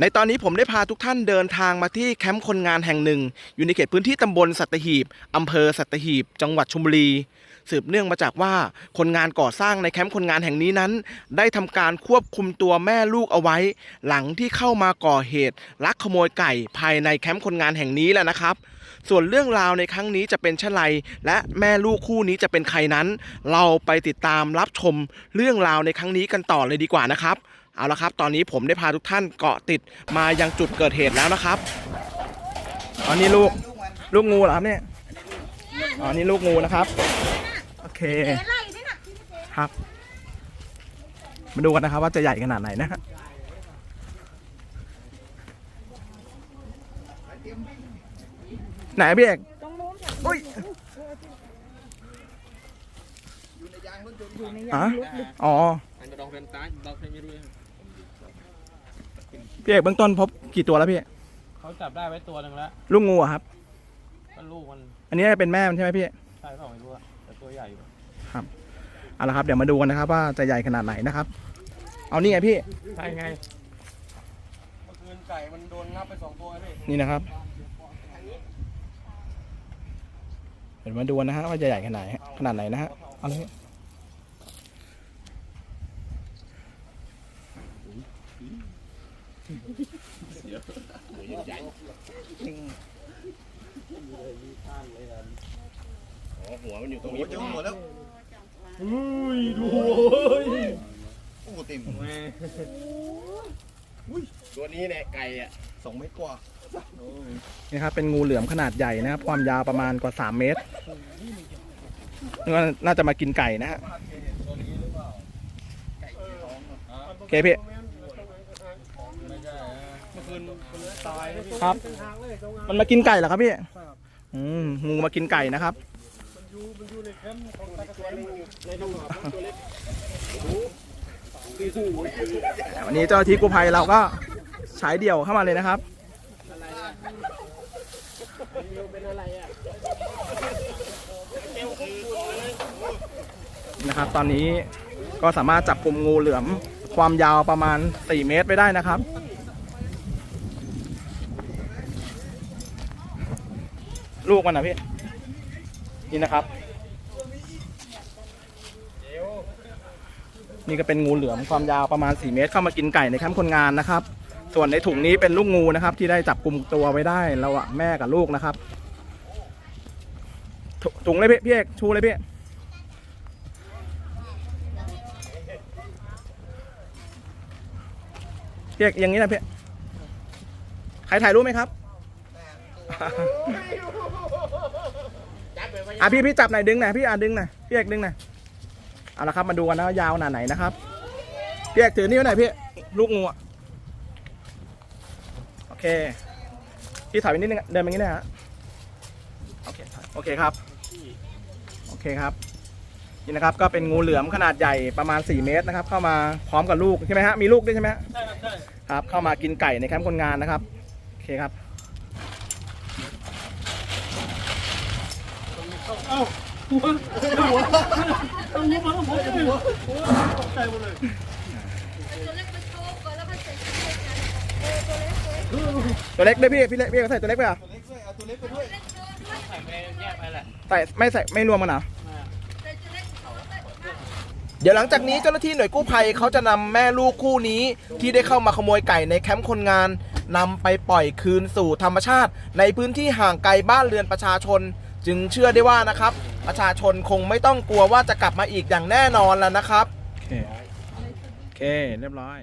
ในตอนนี้ผมได้พาทุกท่านเดินทางมาที่แคมป์คนงานแห่งหนึ่ง อยู่ในเขตพื้นที่ตำบลสัตหีบอำเภอสัตหีบ จังหวัดชลบุรี สืบเนื่องมาจากว่าคนงานก่อสร้างในแคมป์คนงานแห่งนี้นั้น ได้ทำการควบคุมตัวแม่ลูกเอาไว้ หลังที่เข้ามาก่อเหตุ ลักขโมยไก่ภายในแคมป์คนงานแห่งนี้แหละนะครับ ส่วนเรื่องราวในครั้งนี้จะเป็นเช่นไรและแม่ลูกคู่นี้จะเป็นใครนั้น เราไปติดตามรับชมเรื่องราวในครั้งนี้กันต่อเลยดีกว่านะครับ เอาละครับ ตอนนี้ผมได้พาทุกท่านเกาะติดมายังจุดเกิดเหตุแล้วนะครับอันนี้ลูกลูกงูเหรอครับเนี่ยอ๋อนี่ลูกงูนะครับโอเคไล่นี่น่ะครับ มาดูกันนะครับว่าจะใหญ่ขนาดไหนนะฮะไหนพี่เอกตรงนู้นจ้ะอุ้ยอยู่ในยางอ๋อลึกอ๋ พี่เอกเบื้องต้นพบกี่ตัวแล้วพี่ เขาจับได้ไว้ตัวหนึ่งแล้วลูกงูอะครับ ก็ลูกมันอันนี้เป็นแม่มันใช่ไหมพี่ ใช่เปล่าไม่รู้อะแต่ตัวใหญ่อยู่เอาละครับเดี๋ยวมาดูกันนะครับว่าจะใหญ่ขนาดไหนนะครับ เอานี่ไงพี่ ใช่ไงเมื่อคืนไก่มันโดนงับไปสองตัวพี่นี่นะครับ เดี๋ยวมาดูนะฮะว่าจะใหญ่ขนาดไหนขนาดไหนนะฮะ เอาเลย พี่หัวมันอยู่ตรงนี้จมหมดแล้วอุ้ยดูโอ้เต็มตัวนี้เนี่ยไก่อะสองเมตรกว่านี่ครับเป็นงูเหลือมขนาดใหญ่นะครับ ความยาวประมาณกว่า 3 เมตรน่าจะมากินไก่นะฮะโอเคพี่ มื่อคืนมันตายครับ มันมากินไก่เหรอครับพี่อืมงูมากินไก่นะครับวันนี้เจ้าหน้าที่กู้ภัยเราก็ฉายเดี่ยวเข้ามาเลยนะครับนะครับ ตอนนี้ก็สามารถจับกลุ่มงูเหลือมความยาวประมาณ 4 เมตรไปได้นะครับ ลูกมันนะพี่ นี่นะครับ นี่ก็เป็นงูเหลือมความยาวประมาณ 4 เมตรเข้ามากินไก่ในแคมป์คนงานนะครับ ส่วนในถุงนี้เป็นลูกงูนะครับ ที่ได้จับกลุ่มตัวไว้ได้ระหว่างแม่กับลูกนะครับถถุงเลยพี่พี่เอกชูเลยพี่พี่เอกอย่างนี้นะพี่ใครถ่ายรูปไหมครับ อะพี่พี่จับหน่อยดึงหน่อยพี่อะดึงหน่อยพี่เอกดึงหน่อยเอาละครับมาดูกันนะว่ายาวขนาดไหนนะครับพี่เอกถือนี่ไว้หน่อยพี่ลูกงูอะโอเคพี่ถอยไปนิดนึงเดินไปงี้นะฮะโอเคโอเคครับโอเคครับนี่นะครับก็เป็นงูเหลือมขนาดใหญ่ประมาณ 4 เมตรนะครับ เข้ามาพร้อมกับลูกใช่ไหมฮะมีลูกด้วยใช่ไหมฮะใช่ครับใช่ครับเข้ามากินไก่ในแคมป์คนงานนะครับโอเคครับ ตัวเล็กด้วยพี่พี่เล็กพี่ใส่ตัวเล็กไปเหรอะตัวเล็กด้วยเอาตัวเล็กไปด้วยใส่ไปแยกไปแหละใส่ไม่ใส่ไม่รวมมันหรออ่าเดี๋ยวหลังจากนี้เจ้าหน้าที่หน่วยกู้ภัยเขาจะนำแม่ลูกคู่นี้ ที่ได้เข้ามาขโมยไก่ในแคมป์คนงานนำไปปล่อยคืนสู่ธรรมชาติ ในพื้นที่ห่างไกลบ้านเรือนประชาชน จึงเชื่อได้ว่านะครับ ประชาชนคงไม่ต้องกลัวว่าจะกลับมาอีกอย่างแน่นอนแล้วนะครับ โอเค โอเค เรียบร้อย